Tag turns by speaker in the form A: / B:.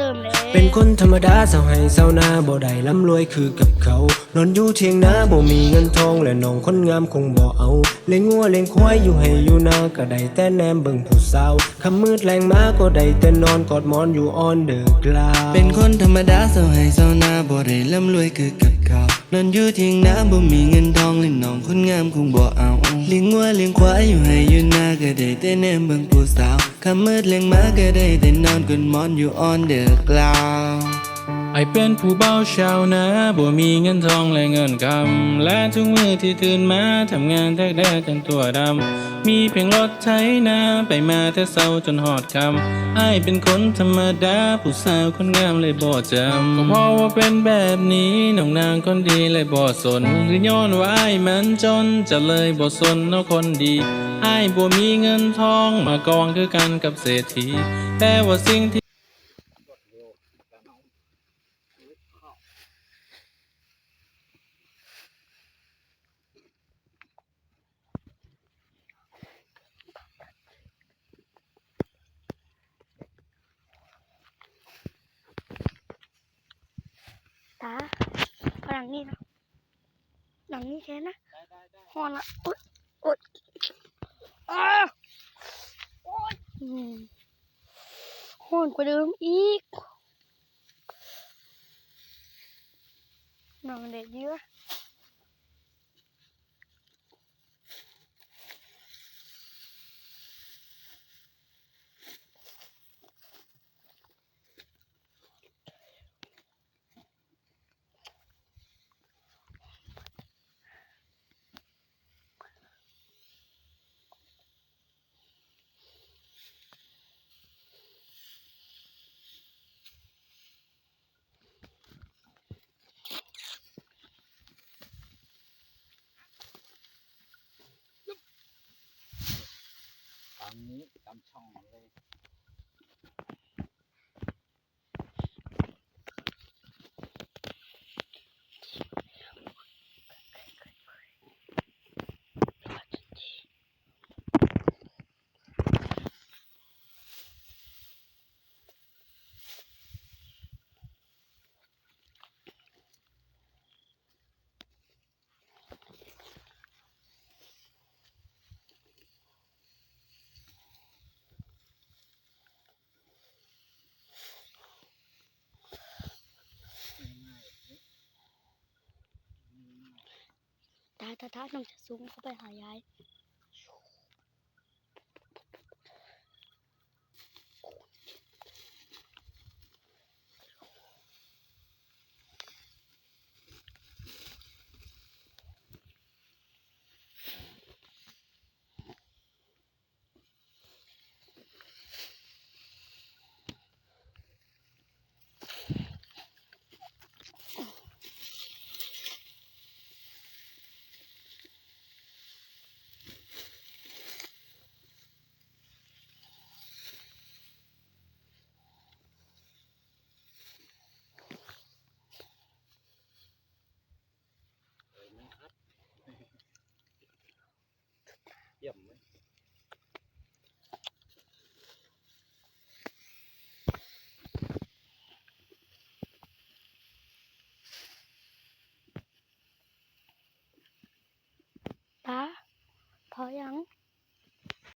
A: เติมเลย
B: เป็นคนธรรมดาเศร้าให้เศร้าหน้าบ่ได้ร่ำรวยคือกับเขา นอนอยู่เทียงนาบ่มีเงินทองและน้องคนงามคงบ่เอาเลี้ยงงัวเลี้ยงควายอยู่ให้อยู่นาก็ได้แต่แนมเบิ่งผู้สาวคำมืดแรงมาก็ได้แต่นอนกอดหมอนอยู่ออนเดอะกลาว
C: เป็นคนธรรมดาเศร้าให้เศร้าหน้าบ่ได้ร่ำรวยคือกับเขานอนอยู่เทียงนาบ่มีเงินทองเล่นน้องคนงามคงบ่เอา เลี้ยงวัวเลี้ยงควายอยู่ให้อยู่นาก็ได้แต่แนมเบิ่งผู้สาวคำมืดเลี้ยงหมาก็ได้แต่นอนกนมอนอยู่ออนเดอะกลาว
D: ไอเป็นผู้เบาชาวนาบ่มีเงินทองและเงินคำ และทุกมือที่ตื่นมาทำงานแทกแดดจนตัวดำ มีเพียงรถไถนาไปมาแต่เศร้าจนหอดคำไอเป็นคนธรรมดา ผู้สาวคนงามเลยบ่จำ ก็เพราะว่าเป็นแบบนี้น้องนางคนดีเลยบ่สน หรือย้อนว่าไอมันจนจะเลยบ่สนนาะคนดีไอบ่มีเงินทองมากองคือกันกับเศรษฐี แต่ว่าสิ่งที่
A: ตาพลังนี่นะหลังนี่แค่นะหอนละอุดอุดอ้าโอ๊ยอืมหอนกว่าเดิมอีกนอนเด็ดเยอะ
E: นี้ตามช่องเลย
A: ตาตาตาน้องจะสูงเข้าไปหายาย 好养